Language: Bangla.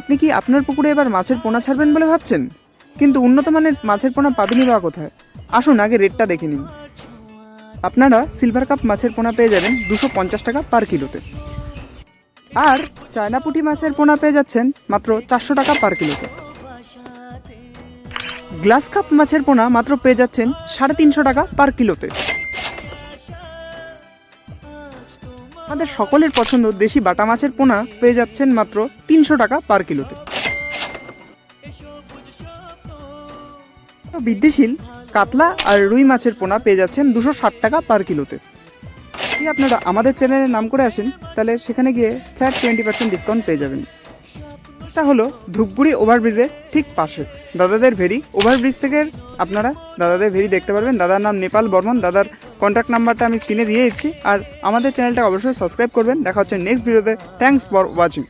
আপনি কি আপনার পুকুরে এবার মাছের পোনা ছাড়বেন বলে ভাবছেন? কিন্তু উন্নত মানের মাছের পোনা পাবেনই বা কোথায়? আসুন আগে রেটটা দেখে নিন। আপনারা সিলভার কাপ মাছের পোনা পেয়ে যাবেন দুশো পঞ্চাশ টাকা পার কিলোতে আর চায়না পুঁটি মাছের পোনা পেয়ে যাচ্ছেন মাত্র চারশো টাকা পার কিলোতে গ্লাস কাপ মাছের পোনা মাত্র পেয়ে যাচ্ছেন সাড়ে তিনশো টাকা পার কিলোতে আমাদের সকলের পছন্দ দেশি বাটা মাছের পোনা পেয়ে যাচ্ছেন মাত্র তিনশো টাকা পার কিলোতে। বৃদ্ধিশীল, কাতলা আর রুই মাছের পোনা পেয়ে যাচ্ছেন দুশো ষাট টাকা পার কিলোতে। যদি আপনারা আমাদের চ্যানেলের নাম করে আসেন, তাহলে সেখানে গিয়ে ফ্ল্যাট টোয়েন্টি পার্সেন্ট ডিসকাউন্ট পেয়ে যাবেন। এটা হলো ধূপগুড়ি ওভারব্রিজের ঠিক পাশে। দাদাদের ভেরি ওভারব্রিজ থেকে আপনারা দাদাদের ভেরি দেখতে পারবেন। দাদার নাম নেপাল বর্মন, দাদার কন্ট্যাক্ট নাম্বারটা আমি স্ক্রিনে দিয়ে দিচ্ছি। আর আমাদের চ্যানেলটা অবশ্যই সাবস্ক্রাইব করবেন। দেখা হচ্ছে নেক্সট ভিডিওতে থ্যাংকস ফর ওয়াচিং